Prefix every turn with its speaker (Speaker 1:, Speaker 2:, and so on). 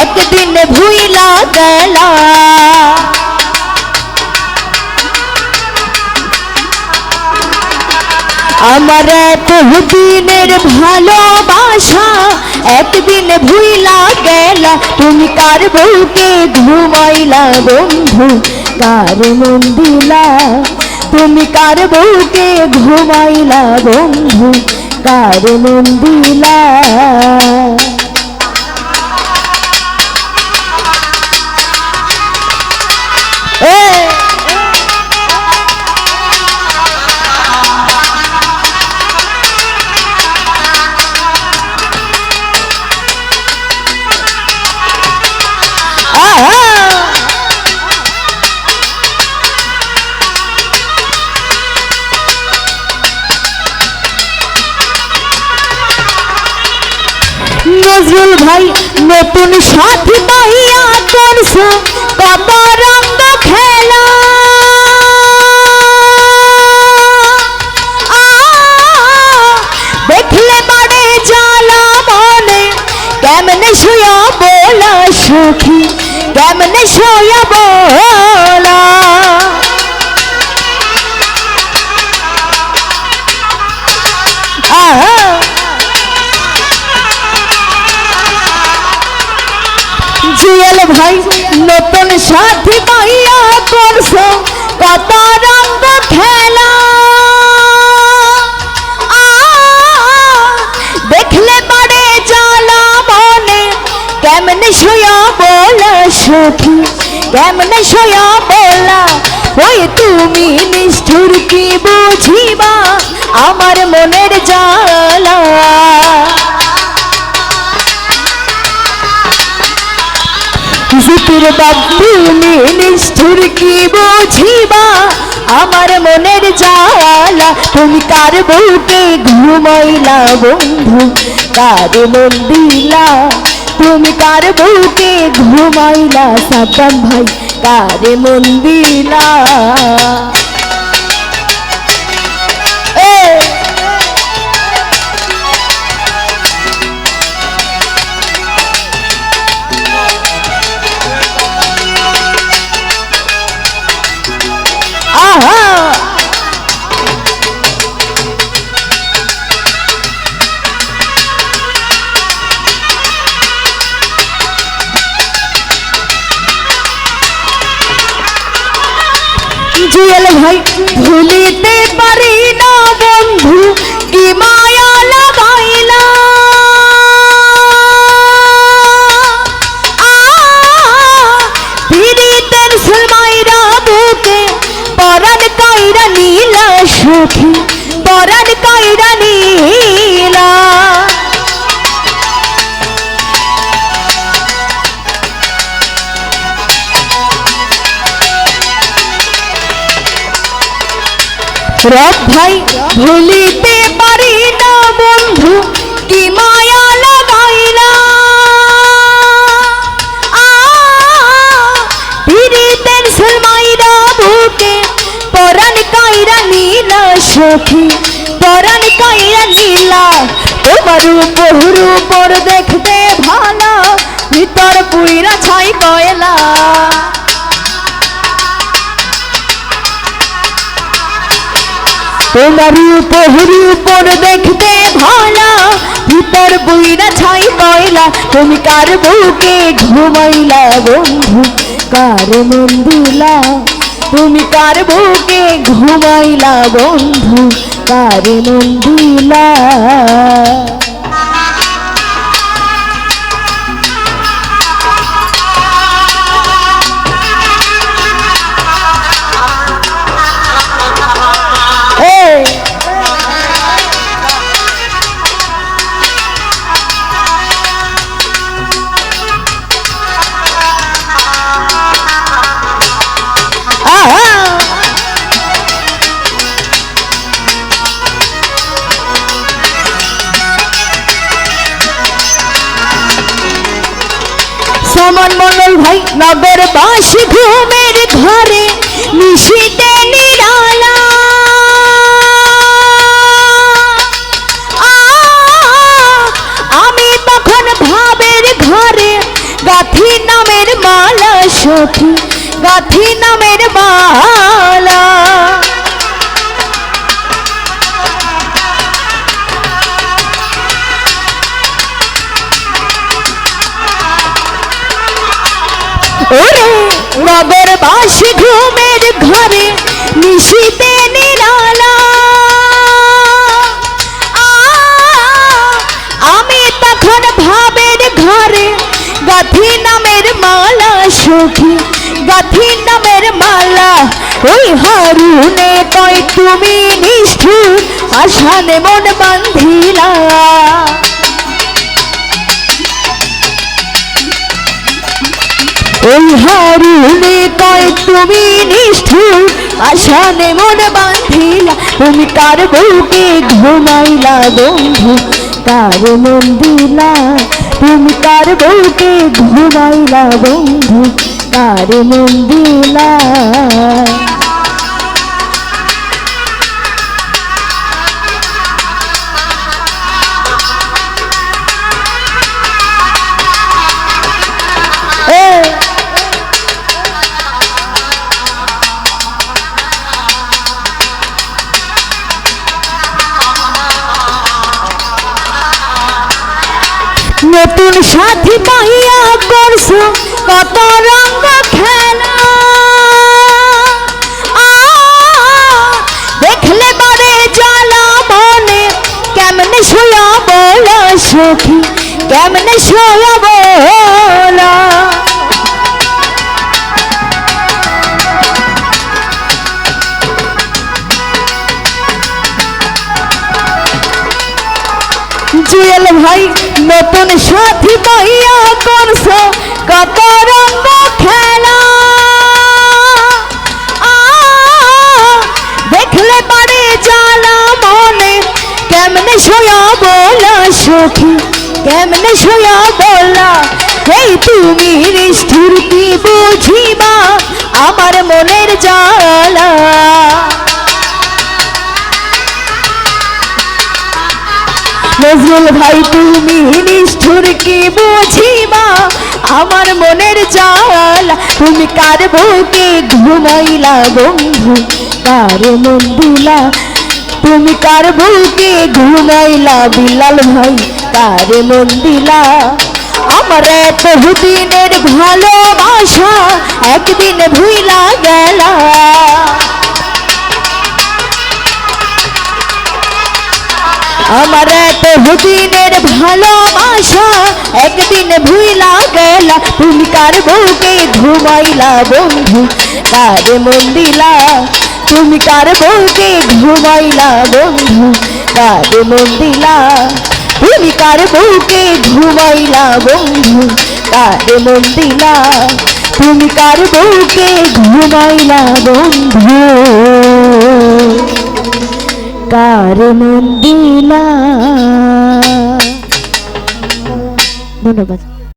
Speaker 1: একদিন ভুইলা গেলা। আমার দিনের ভালোবাসা একদিন ভুইলা গেলা। তুমি কার বউকে ঘুমাইলা বন্ধু? কার মন দিলা? তুমি কার বউকে ঘুমাইলা বন্ধু? কার মন দিলা? নজরুল ভাই নতুন সাথী পাইয়া করছ তুমি নিষ্ঠুর কি বুঝিবা? আমার মনের জ্বালা। জিতুর বাবুনি নিষ্ঠুর কি বুঝিবা? আমার মনের জ্বালা। তুমি কার বউকে ঘুমাইলা বন্ধু? কার মন দিলা? তুমি কার বুকে ঘুমাইলা সাতাম ভাই কারে মন ভুলিতে পারি না বন্ধু। ভাই, ভুলিতে পারি না বন্ধু, কি মায়া লাগাইলা পীড়িতের সুরমাইরা বুকে, পরাণ কাইরা নীলা সখী, পরাণ কাইরা নীলা, তোমার উপর উপর দেখতে ভালো ভিতর পুইরা ছাই কয়লা। তোমার উপর উপর দেখতে ভালা। ভিতর বইরা ছাই কয়লা তুমি কার বুকে ঘুমাইলা বন্ধু? কার মন দিলা তুমি কার বুকে ঘুমাইলা বন্ধু? কার মন ভাই নগর বাসী ঘুমের ঘরে নিশিতে নিরালা। আমি তখন ভাবের ঘরে গাথি সখী, গাথি নামের মালা নগর বাসি ঘুমের ঘরে নিশিতে নিরালা। আমি তখন ভাবের ঘরে গাথি নামের মালা সখী, গাথি নামের মালা। ওই হারুনে কয়, তুমি নিষ্ঠুর, আশানে মন বান্ধিলা। ওই হারুনে কয়, তুমি নিষ্ঠুর? আশানে মন বাঁধিলা, তুমি তার বউকে ঘুমাইলা বন্ধু। তার মন দিলা, তুমি তার বউকে ঘুমাইলা বন্ধু। তার মন দিলা। নতুন সাথী পাইয়া করছ, কত রঙ খেলা। দেখলে বারে জ্বালা মনে কেমনে শোয়া বলো সখী, কেমনে শোয়া বলা? জুয়েল ভাই, নতুন সাথী পাইয়া করছ কত রঙ্গ খেলা দেখলে পারে জ্বালা মনে, কেমনে শোয়া বলা সখী, কেমনে শোয়া বলা, এই তুমি নিষ্ঠুর কি বুঝিবা, আমার মনের জ্বালা। নজরুল ভাই, তুমি নিষ্ঠুর কি বুঝিবা? আমার মনের জাল তুমি কার বুকে ঘুমাইলা বন্ধু? কার মন দিলা তুমি কার বুকে ঘুমাইলা বিলাল ভাই? কার মন দিলা আমার এত দিনের ভালোবাসা একদিন ভুইলা গেলা। আমার এত দিনের ভালোবাসা একদিন ভুইলা গেলা, তুমি কার বউকে ঘুমাইলা বন্ধু? কার মন দিলা? তুমি কার বউকে ঘুমাইলা বন্ধু? কার মন দিলা? তুমি কার বউকে ঘুমাইলা বন্ধু? কার মন দিলা? তুমি কার বউকে ঘুমাইলা বন্ধু? কার মন দিলা ধন্যবাদ।